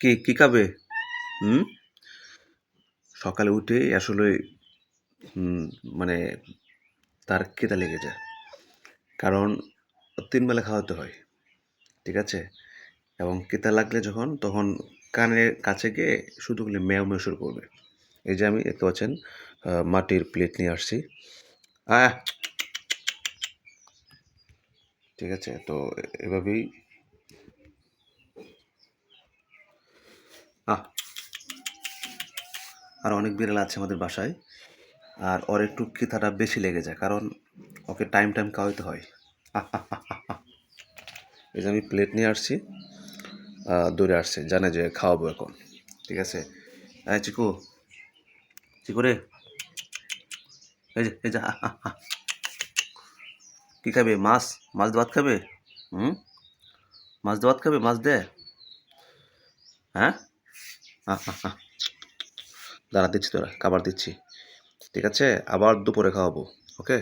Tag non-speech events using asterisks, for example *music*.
কি কি খাবে? হুম? সকালে উঠে আসলে মানে তার খিদা লেগে যায়। কারণ তিন বেলা খাওয়াতে হয়, ঠিক আছে? এবং কেতা লাগলে যখন, তখন কানের কাছে গিয়ে শুধু বলে ম্যাও ম্যাও শুরু করবে। এই যে আমি দেখতে পাচ্ছেন মাটির প্লেট নিয়ে আসছি। আহ! ঠিক আছে? তো এভাবেই আর অনেক বিড়াল আছে আমাদের বাসায়। আর ওর একটু খিদাটা বেশি লেগে যায়, কারণ ওকে টাইম টাইম খাওয়াইতে হয়। *laughs* এই যে আমি প্লেট নিয়ে আসছি দৌড়ে আসছে, জানে যে খাওয়াবো এখন, ঠিক আছে? হ্যাঁ চিকু চিকু রে, এই যে এই যে। *laughs* কি খাবে? মাছ? মাছ ভাত খাবে? হুম? মাছ ভাত খাবে? মাছ দে। হ্যাঁ। *laughs* দাঁড়া দিচ্ছি তোরা খাবার দিচ্ছি। ঠিক আছে? আবার দুপুরে খাওয়াবো ওকে